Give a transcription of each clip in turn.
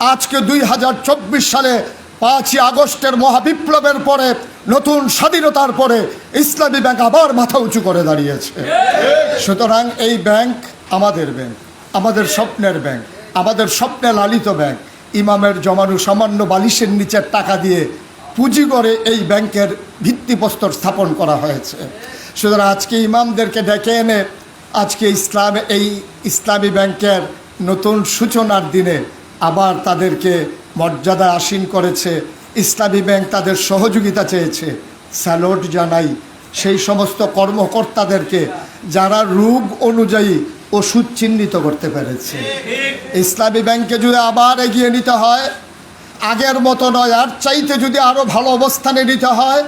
আজকে দুই হাজার চব্বিশ সালে পাঁচই আগস্টের মহাবিপ্লবের পরে নতুন স্বাধীনতার পরে ইসলামী ব্যাংক আবার মাথা উঁচু করে দাঁড়িয়েছে। সুতরাং এই ব্যাংক আমাদের ব্যাংক, আমাদের স্বপ্নের ব্যাংক, আমাদের স্বপ্নে লালিত ব্যাংক। ইমামের জমানো সামান্য বালিশের নিচের টাকা দিয়ে পুঁজি করে এই ব্যাংকের ভিত্তিপ্রস্তর স্থাপন করা হয়েছে। সুতরাং আজকে ইমামদেরকে ডেকে এনে আজকে ইসলাম, এই ইসলামী ব্যাংকের নতুন সূচনার দিনে আবার তাদেরকে মর্যাদা আসীন করেছে। ইসলামী ব্যাংক তাদের সহযোগিতা চেয়েছে। স্যালোট জানাই, সেই সমস্ত কর্মকর্তাদেরকে যারা রোগ অনুযায়ী ওষুধ চিহ্নিত করতে পেরেছে। ইসলামী ব্যাংকে যদি আবার এগিয়ে নিতে হয়, আগের মতো নয়, আর চাইতে যদি আরও ভালো অবস্থানে নিতে হয়,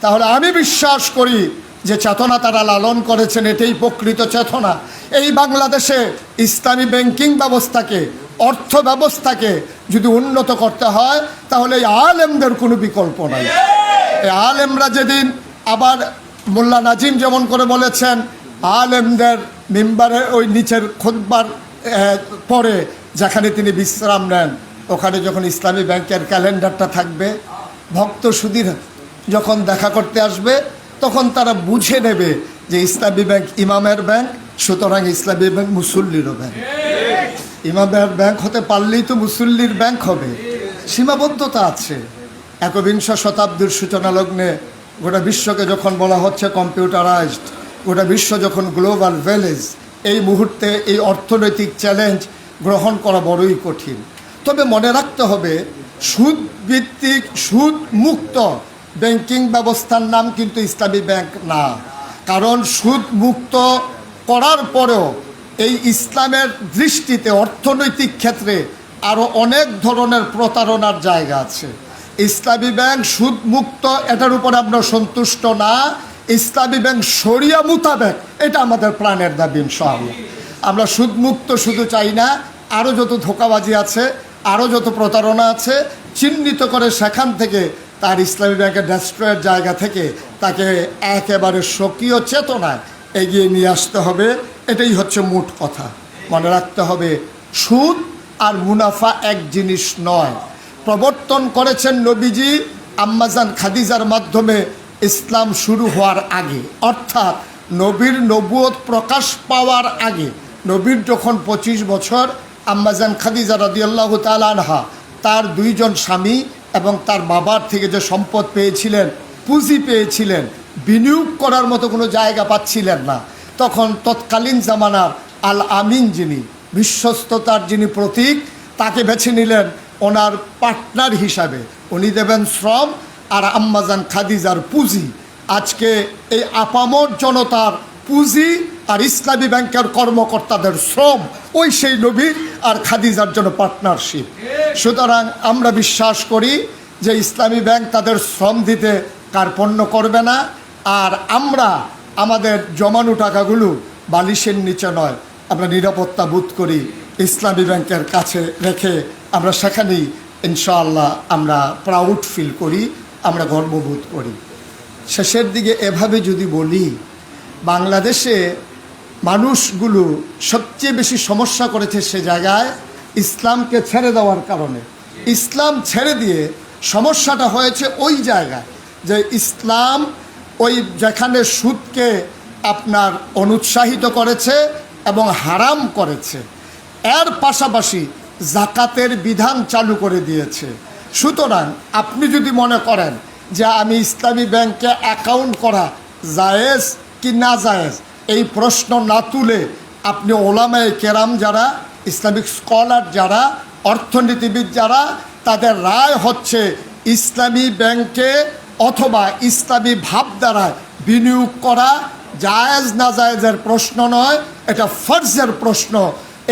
তাহলে আমি বিশ্বাস করি যে চেতনা তারা লালন করেছেন, এটাই প্রকৃত চেতনা। এই বাংলাদেশে ইসলামী ব্যাংকিং ব্যবস্থাকে অর্থ ব্যবস্থাকে যদি উন্নত করতে হয়, তাহলে এই আলেমদের কোনো বিকল্প নাই। এই আলেমরা যেদিন আবার মোল্লা নাজিম যেমন করে বলেছেন, আলেমদের মেম্বারে ওই নিচের খুদ্বার পরে যেখানে তিনি বিশ্রাম নেন, ওখানে যখন ইসলামী ব্যাংকের ক্যালেন্ডারটা থাকবে, ভক্ত সুধীর যখন দেখা করতে আসবে, তখন তারা বুঝে নেবে যে ইসলামী ব্যাংক ইমামের ব্যাংক, সুতরাং ইসলামী ব্যাংক মুসল্লিরও ব্যাংক। ইমামের ব্যাংক হতে পারলেই তো মুসল্লির ব্যাংক হবে। সীমাবদ্ধতা আছে। একবিংশ শতাব্দীর সূচনা লগ্নে গোটা বিশ্বকে যখন বলা হচ্ছে কম্পিউটারাইজড গোটা বিশ্ব যখন গ্লোবাল ভিলেজ এই মুহূর্তে এই অর্থনৈতিক চ্যালেঞ্জ গ্রহণ করা বড়ই কঠিন। তবে মনে রাখতে হবে সুদ ভিত্তিক সুদ মুক্ত ব্যাংকিং ব্যবস্থার নাম কিন্তু ইসলামী ব্যাংক না। কারণ সুদ মুক্ত করার পরেও এই ইসলামের দৃষ্টিতে অর্থনৈতিক ক্ষেত্রে আরও অনেক ধরনের প্রতারণার জায়গা আছে। ইসলামী ব্যাংক সুদ মুক্ত এটার উপর আমরা সন্তুষ্ট না। ইসলামী ব্যাংক সরিয়া মোতাবেক, এটা আমাদের প্রাণের দাবি, ইনশাআল্লাহ। আমরা সুদ মুক্ত শুধু চাই না আরও যত ধোকাবাজি আছে আরও যত প্রতারণা আছে, চিহ্নিত করে সেখান থেকে তার ইসলামী ব্যাংকের ডেস্ট্রয়ের জায়গা থেকে তাকে একেবারে স্বকীয় চেতনায় এগিয়ে নিয়ে আসতে হবে। এটাই হচ্ছে মোট কথা। মনে রাখতে হবে, সুদ আর মুনাফা এক জিনিস নয়। প্রবর্তন করেছেন নবীজি আম্মাজান খাদিজার মাধ্যমে ইসলাম শুরু হওয়ার আগে। অর্থাৎ নবীর নবুয়ত প্রকাশ পাওয়ার আগে। নবীর যখন পঁচিশ বছর আম্মাজান খাদিজা রদিয়াল্লাহ তালানহা তার দুইজন স্বামী এবং তার বাবার থেকে যে সম্পদ পেয়েছিলেন, পুঁজি পেয়েছিলেন, বিনিয়োগ করার মতো কোনো জায়গা পাচ্ছিলেন না। তখন তৎকালীন জামানার আল আমিন যিনি, বিশ্বস্ততার যিনি প্রতীক, তাকে বেছে নিলেন ওনার পার্টনার হিসাবে। উনি দেবেন শ্রম আর আম্মাজান খাদিজার পুঁজি। আজকে এই আপামর জনতার পুঁজি আর ইসলামী ব্যাংকের কর্মকর্তাদের শ্রম, ওই সেই নবীর আর খাদিজার জন্য পার্টনারশিপ। সুতরাং আমরা বিশ্বাস করি যে ইসলামী ব্যাংক তাদের শ্রম দিতে কার্পণ্য করবে না, আর আমরা আমাদের জমানো টাকাগুলো বালিশের নিচে নয়। আমরা নিরাপত্তা বোধ করি, ইসলামী ব্যাংকের কাছে রেখে আমরা সেখানেই ইনশাআল্লাহ আমরা প্রাউড ফিল করি, আমরা গর্ববোধ করি। শেষের দিকে এভাবে যদি বলি, বাংলাদেশে মানুষগুলো সবচেয়ে বেশি সমস্যা করেছে সে জায়গায় ইসলামকে ছেড়ে দেওয়ার কারণে। ইসলাম ছেড়ে দিয়ে সমস্যাটা হয়েছে ওই জায়গায় যে ইসলাম ওই যেখানে সুদকে আপনার অনুৎসাহিত করেছে এবং হারাম করেছে, এর পাশাপাশি জাকাতের বিধান চালু করে দিয়েছে। সুতরাং আপনি যদি মনে করেন যে আমি ইসলামী ব্যাংকে অ্যাকাউন্ট করা জায়েজ কি না জায়েজ, এই প্রশ্ন না তুলে আপনি ওলামায় কেরাম যারা, ইসলামিক স্কলার যারা, অর্থনীতিবিদ যারা, তাদের রায় হচ্ছে ইসলামী ব্যাংকে অথবা ইসলামী ভাবধারায় বিনিয়োগ করা জায়েজ না জায়েজের প্রশ্ন নয়, এটা ফর্জের প্রশ্ন।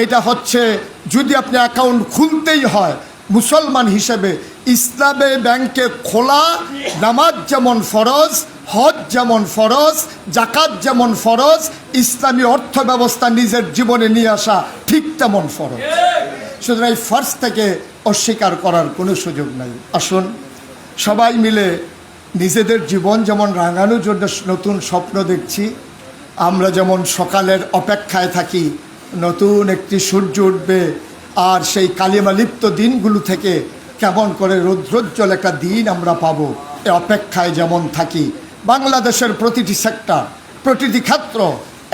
এটা হচ্ছে যদি আপনি অ্যাকাউন্ট খুলতেই হয়, মুসলমান হিসেবে ইসলামে ব্যাংকে খোলা, নামাজ যেমন ফরজ, হজ যেমন ফরজ জাকাত যেমন ফরজ, ইসলামী অর্থ ব্যবস্থা নিজের জীবনে নিয়ে আসা ঠিক তেমন ফরজ। সুতরাং এই ফর্জ থেকে অস্বীকার করার কোনো সুযোগ নাই। আসুন, সবাই মিলে নিজেদের জীবন যেমন রাঙানোর জন্য নতুন স্বপ্ন দেখছি, আমরা যেমন সকালের অপেক্ষায় থাকি, নতুন একটি সূর্য উঠবে, আর সেই কালিমা লিপ্ত দিনগুলো থেকে কেমন করে রৌদ্রোজ্জ্বল একটা দিন আমরা পাবো, এ অপেক্ষায় যেমন থাকি। বাংলাদেশের প্রতিটি সেক্টর প্রতিটি ক্ষেত্র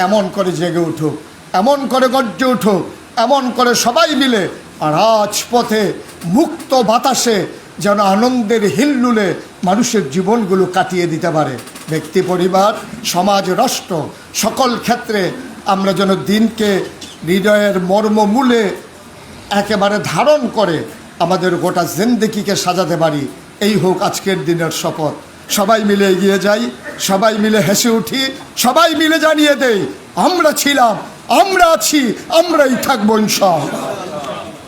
এমন করে জেগে উঠুক, এমন করে গর্জে উঠুক, এমন করে সবাই মিলে রাজপথে মুক্ত বাতাসে যেন আনন্দের হিল্লুলে মানুষের জীবনগুলো কাটিয়ে দিতে পারে। ব্যক্তি, পরিবার, সমাজ, রাষ্ট্র, সকল ক্ষেত্রে আমরা যেন দিনকে হৃদয়ের মর্মমূলে একেবারে ধারণ করে আমাদের গোটা জিন্দিগিকে সাজাতে পারি। এই হোক আজকের দিনের শপথ। সবাই মিলে এগিয়ে যাই, সবাই মিলে হেসে উঠি, সবাই মিলে জানিয়ে দেই, আমরা ছিলাম, আমরা আছি, আমরাই থাকব ইনশাআল্লাহ।